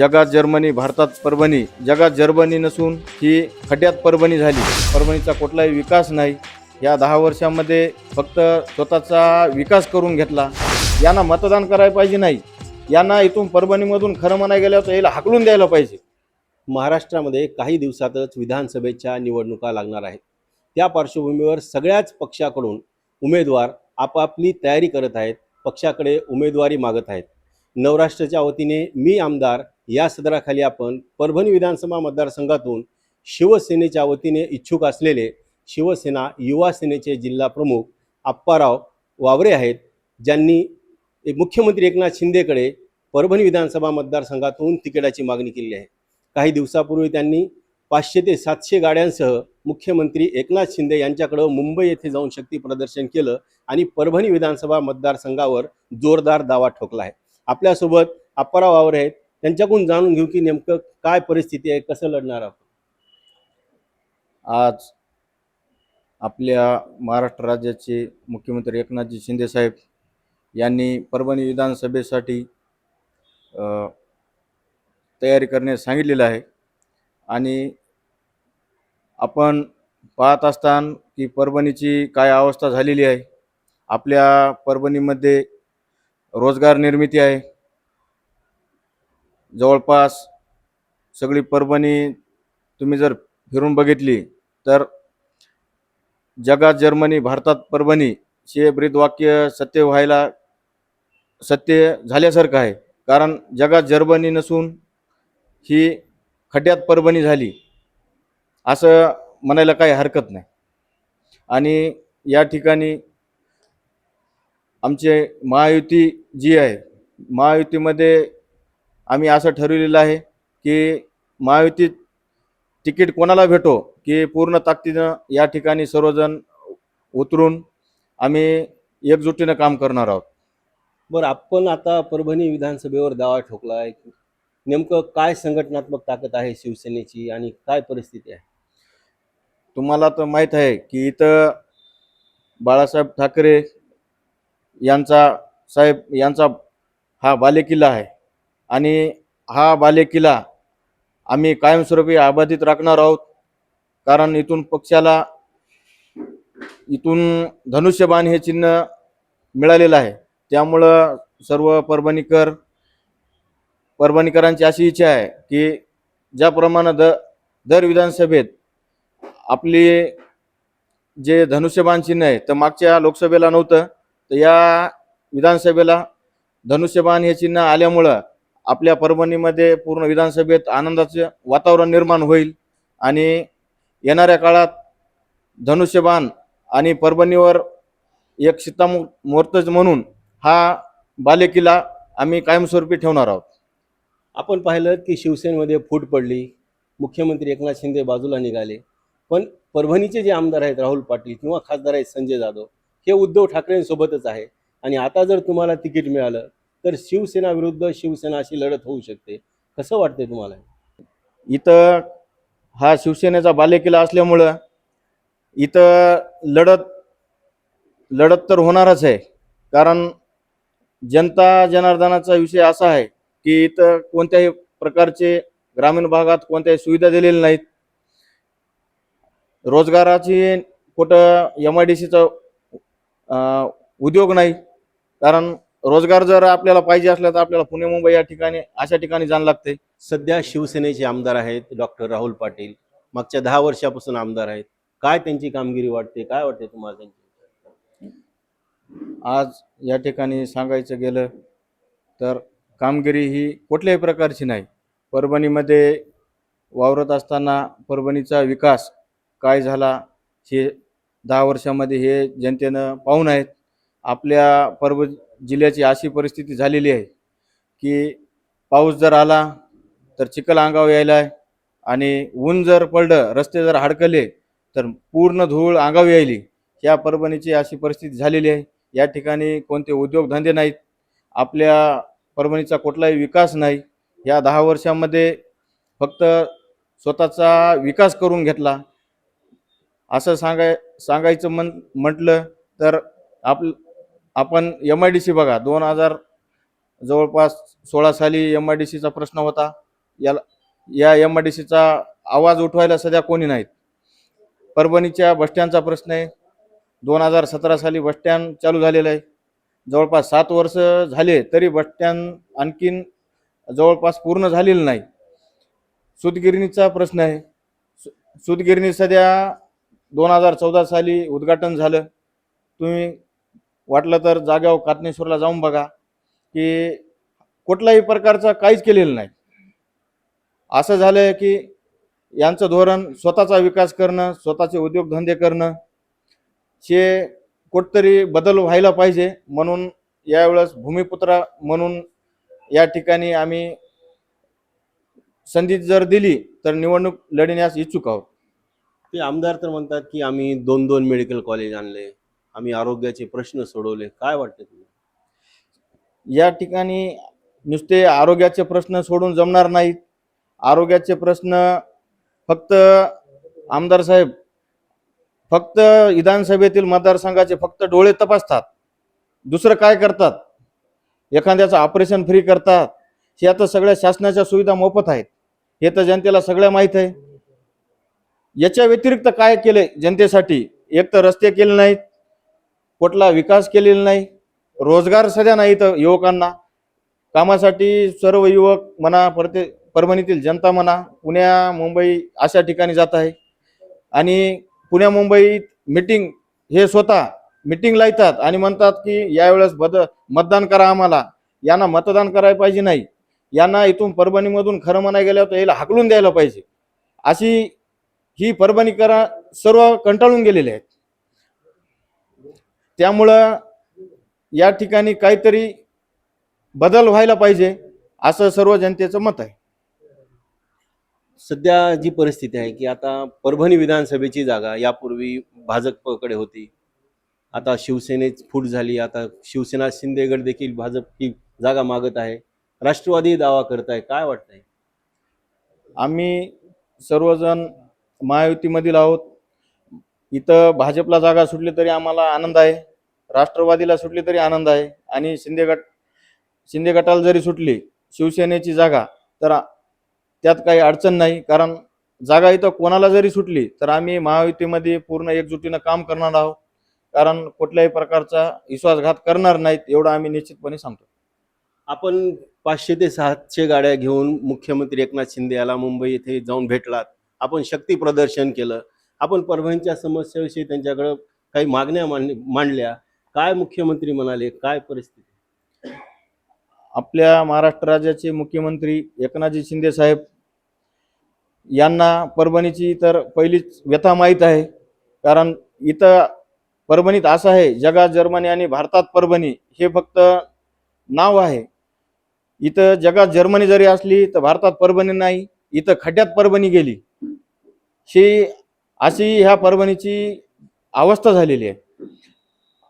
जगात जर्मनी भारतात परभणी. जगात जर्मनी नसून ही खड्यात परभणी झाली. परभणीचा कुठलाही विकास नाही. या दहा वर्षामध्ये फक्त स्वतःचा विकास करून घेतला. यांना मतदान करायला पाहिजे नाही. यांना इथून परभणीमधून खरं म्हणाय गेल्यावर तर याला हाकलून द्यायला पाहिजे. महाराष्ट्रामध्ये काही दिवसातच विधानसभेच्या निवडणुका लागणार आहेत. त्या पार्श्वभूमीवर सगळ्याच पक्षाकडून उमेदवार आपापली तयारी करत आहेत. पक्षाकडे उमेदवारी मागत आहेत. नवराष्ट्राच्या वतीने मी आमदार या सदराखाली आपण परभणी विधानसभा मतदारसंघातून शिवसेनेच्या वतीने इच्छुक असलेले शिवसेना युवा सेनेचे जिल्हा प्रमुख आप्पाराव वावरे आहेत. ज्यांनी मुख्यमंत्री एकनाथ शिंदेकडे परभणी विधानसभा मतदारसंघातून तिकिटाची मागणी केली आहे. काही दिवसापूर्वी त्यांनी पाचशे ते सातशे गाड्यांसह मुख्यमंत्री एकनाथ शिंदे यांच्याकडं मुंबई येथे जाऊन शक्ती प्रदर्शन केलं आणि परभणी विधानसभा मतदारसंघावर जोरदार दावा ठोकला आहे. आपल्यासोबत अप्पाराव वावरे आहेत. त्यांच्याकडून जाणून घेऊ की नेमकं काय परिस्थिती आहे कसं लढणार आहोत आज आपल्या महाराष्ट्र राज्याचे मुख्यमंत्री एकनाथजी शिंदेसाहेब यांनी परभणी विधानसभेसाठी तयारी करण्यास सांगितलेलं आहे. आणि आपण पाहत असताना की परभणीची काय अवस्था झालेली आहे. आपल्या परभणीमध्ये रोजगार निर्मिती आहे. जवळपास सगळी परभणी तुम्ही जर फिरून बघितली तर जगात जर्मनी भारतात परभणी हे ब्रीदवाक्य सत्य व्हायला सत्य झाल्यासारखं आहे. कारण जगात जर्मनी नसून ही खड्ड्यात परभणी झाली. असं म्हणायला काही हरकत नाही. आणि या ठिकाणी आमचे महायुती जी आहे महायुतीमध्ये आम्ही असं ठरवलेलं आहे की महायुतीत तिकीट कोणाला भेटो की पूर्ण ताकदीनं या ठिकाणी सर्वजण उतरून आम्ही एकजुटीनं काम करणार आहोत. बरं आपण आता परभणी विधानसभेवर दावा ठोकला आहे नेमकं काय संघटनात्मक ताकद आहे शिवसेनेची आणि काय परिस्थिती आहे? तुम्हाला तर माहीत आहे की इथं बाळासाहेब ठाकरे यांचा साहेब यांचा हा बालेकिल्ला आहे. आणि हा बालेकिल्ला आम्ही कायमस्वरूपी अबाधित राखणार आहोत. कारण इथून पक्षाला इथून धनुष्यबाण हे चिन्ह मिळालेलं आहे. त्यामुळं सर्व परभणीकर परभणीकरांची अशी इच्छा आहे की ज्याप्रमाणे द दर विधानसभेत आपली जे धनुष्यबाण चिन्ह आहे तर मागच्या लोकसभेला नव्हतं तर या विधानसभेला धनुष्यबाण हे चिन्ह आल्यामुळं आपल्या परभणीमध्ये पूर्ण विधानसभेत आनंदाचं वातावरण निर्माण होईल आणि येणाऱ्या काळात धनुष्यबाण आणि परभणीवर एक मोर्तज म्हणून हा बालेकिल्ला आम्ही कायमस्वरूपी ठेवणार आहोत. आपण पाहिलं की शिवसेनेमध्ये फूट पडली मुख्यमंत्री एकनाथ शिंदे बाजूला निघाले पण परभणीचे जे आमदार आहेत राहुल पाटील किंवा खासदार आहेत संजय जाधव हे उद्धव ठाकरेंसोबतच आहे. आणि आता जर तुम्हाला तिकीट मिळालं तर शिवसेना विरुद्ध शिवसेना अशी लढत होऊ शकते. कसं वाटतंय तुम्हाला? इथं हा शिवसेनेचा बालेकिल्ला असल्यामुळं इथं लढत लढत तर होणारच आहे. कारण जनता जनार्दनाचा विषय असा आहे की इथं कोणत्याही प्रकारचे ग्रामीण भागात कोणत्याही सुविधा दिलेल्या नाहीत. रोजगाराची कुठं एम आय डी सीचा उद्योग नाही. कारण रोजगार जर आपल्याला पाहिजे असला तर आपल्याला पुणे मुंबई या ठिकाणी अशा ठिकाणी जाणं लागते सध्या शिवसेनेचे आमदार आहेत डॉक्टर राहुल पाटील. मागच्या दहा वर्षापासून आमदार आहेत. काय त्यांची कामगिरी वाटते? काय वाटते तुम्हाला त्यांची? आज या ठिकाणी सांगायचं गेलं तर कामगिरी ही कुठल्याही प्रकारची नाही. परभणीमध्ये वावरत असताना परभणीचा विकास काय झाला हे दहा वर्षामध्ये हे जनतेनं पाहून आहेत. आपल्या परभ जिल्ह्याची अशी परिस्थिती झालेली आहे की पाऊस जर आला तर चिखल अंगावर यायला आहे आणि ऊन जर पडलं रस्ते जर हडकले तर पूर्ण धूळ अंगावी यायली. या परभणीची अशी परिस्थिती झालेली आहे. या ठिकाणी कोणते उद्योगधंदे नाहीत. आपल्या परभणीचा कुठलाही विकास नाही. या दहा वर्षामध्ये फक्त स्वतःचा विकास करून घेतला. असं सांगाय सांगायचं म्हण म्हटलं तर आप आपण एम आय डी सी बघा दोन हजार जवळपास सोळा साली एम आय डी सीचा प्रश्न होता. याला या एम आय डी सीचा आवाज उठवायला सध्या कोणी नाहीत. परभणीच्या बसस्टँडचा प्रश्न आहे. दोन हजार सतरा साली बसस्टँड चालू झालेलं आहे. जवळपास सात वर्ष झाले तरी बसस्टँड आणखीन जवळपास पूर्ण झालेलं नाही. सुतगिरणीचा प्रश्न आहे. सु- सूतगिरणी सध्या दोन हजार चौदा साली उद्घाटन झालं. तुम्ही वाटलं तर जाग्यावर कातनेश्वरला जाऊन बघा की कुठलाही प्रकारचं काहीच केलेलं नाही. असं झालं की यांचं धोरण स्वतःचा विकास करणं स्वतःचे उद्योगधंदे करणं हे कुठतरी बदल व्हायला पाहिजे म्हणून यावेळेस भूमिपुत्र म्हणून या ठिकाणी आम्ही संधी जर दिली तर निवडणूक लढण्यास इच्छुक आहोत. ते आमदार तर म्हणतात की आम्ही दोन दोन मेडिकल कॉलेज आणले. आम्ही आरोग्याचे प्रश्न सोडवले. काय वाटतं तुम्हाला? या ठिकाणी नुसते आरोग्याचे प्रश्न सोडून जमणार नाहीत. आरोग्याचे प्रश्न फक्त आमदार साहेब फक्त विधानसभेतील मतदारसंघाचे फक्त डोळे तपासतात. दुसरं काय करतात? एखाद्याचं ऑपरेशन फ्री करतात. हे आता सगळ्या शासनाच्या सुविधा मोफत आहेत. हे तर जनतेला सगळ्या माहीत आहे. याच्या व्यतिरिक्त काय केलंय जनतेसाठी? एक तर रस्ते केले नाहीत. कुठला विकास केलेला नाही. रोजगार सध्या नाही तर युवकांना. कामासाठी सर्व युवक म्हणा परते परभणीतील जनता म्हणा पुण्या मुंबई अशा ठिकाणी जात आहे. आणि पुण्या मुंबईत मिटिंग हे स्वतः मिटिंग लावतात आणि म्हणतात की यावेळेस बद मतदान करा आम्हाला. यांना मतदान करायला पाहिजे नाही. यांना इथून परभणीमधून खरं म्हणाय गेल्यावर तर याला हाकलून द्यायला पाहिजे. अशी ही परभणीकरा सर्व कंटाळून गेलेले आहेत. त्यामुळं या ठिकाणी काहीतरी बदल व्हायला पाहिजे असं सर्व जनतेचं मत आहे. सध्या जी परिस्थिती आहे की आता परभणी विधानसभेची जागा यापूर्वी भाजपकडे होती. आता शिवसेनेत फूट झाली आता शिवसेना शिंदेगड देखील भाजप ही जागा मागत आहे. राष्ट्रवादी दावा करत आहे काय वाटतंय? आम्ही सर्वजण महायुतीमधील आहोत. इथं भाजपला जागा सुटली तरी आम्हाला आनंद आहे. राष्ट्रवादीला सुटली तरी आनंद आहे. आणि शिंदे गट शिंदे गटाला जरी सुटली शिवसेनेची जागा तर त्यात काही अडचण नाही. कारण जागा इथं कोणाला जरी सुटली तर आम्ही महायुतीमध्ये पूर्ण एकजुटीनं काम करणार आहोत. कारण कुठल्याही प्रकारचा विश्वासघात करणार नाहीत एवढं आम्ही निश्चितपणे सांगतो. आपण पाचशे ते सातशे गाड्या घेऊन मुख्यमंत्री एकनाथ शिंदे याला मुंबई येथे जाऊन भेटलात. आपण शक्ती प्रदर्शन केलं. आपण परभणीच्या समस्याविषयी त्यांच्याकडं काही मागण्या मांड मांडल्या. काय मुख्यमंत्री म्हणाले? काय परिस्थिती? आपल्या महाराष्ट्र राज्याचे मुख्यमंत्री एकनाथजी शिंदे साहेब यांना परभणीची तर पहिलीच व्यथा माहीत आहे. कारण इथं परभणीत असं आहे जगात जर्मनी आणि भारतात परभणी हे फक्त नाव आहे. इथं जगात जर्मनी जरी असली तर भारतात परभणी नाही इथं खड्ड्यात परभणी गेली. ही अशी ह्या परभणीची अवस्था झालेली आहे.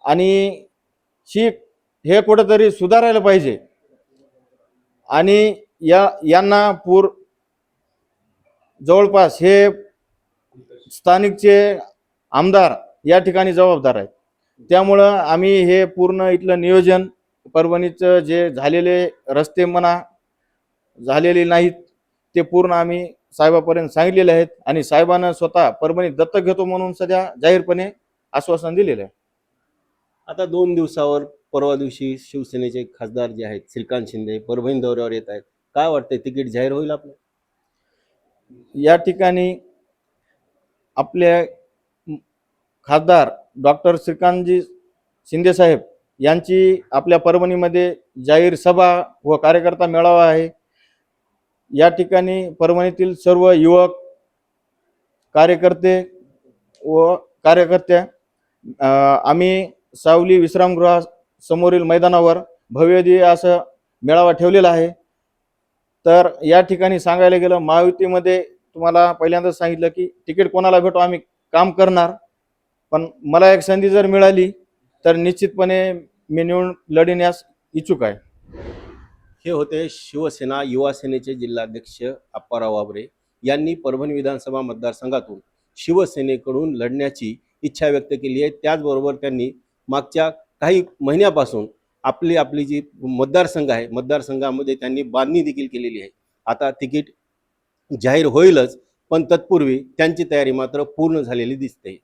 आणि ही हे कुठंतरी सुधारायला पाहिजे. आणि या यांना पूर जवळपास हे स्थानिकचे आमदार या ठिकाणी जबाबदार आहेत. त्यामुळं आम्ही हे पूर्ण इथलं नियोजन परभणीचं जे झालेले रस्ते म्हणा झालेले नाहीत ते पूर्ण आम्ही साहेबापर्यंत सांगितलेले आहेत. आणि साहेबांना स्वतः परभणी दत्तक घेतो म्हणून सध्या जाहीरपणे आश्वासन दिलेलं आहे. आता दोन दिवसावर परवा दिवशी शिवसेनेचे खासदार जे आहेत श्रीकांत शिंदे परभणी दौऱ्यावर येत आहेत. काय वाटतंय तिकीट जाहीर होईल आपलं? या ठिकाणी आपले खासदार डॉक्टर श्रीकांतजी शिंदेसाहेब यांची आपल्या परभणीमध्ये जाहीर सभा व कार्यकर्ता मेळावा आहे. या ठिकाणी परभणीतील सर्व युवक कार्यकर्ते व कार्यकर्त्या आम्ही सावली विश्रामगृहासमोरील मैदानावर भव्यदिव्य असं मेळावा ठेवलेला आहे. तर या ठिकाणी सांगायला गेलं महायुतीमध्ये तुम्हाला पहिल्यांदाच सांगितलं की तिकीट कोणाला भेटो आम्ही काम करणार. पण मला एक संधी जर मिळाली तर निश्चितपणे मी निवडून लढण्यास इच्छुक आहे. हे होते शिवसेना युवा सेनेचे जिल्हाध्यक्ष अप्पाराव वाबरे यांनी परभणी विधानसभा मतदारसंघातून शिवसेनेकडून लढण्याची इच्छा व्यक्त केली आहे. त्याचबरोबर त्यांनी मागच्या काही महिन्यापासून आपली आपली जी मतदारसंघ आहे मतदारसंघामध्ये त्यांनी बांधणी देखील केलेली आहे. आता तिकीट जाहीर होईलच पण तत्पूर्वी त्यांची तयारी मात्र पूर्ण झालेली दिसते.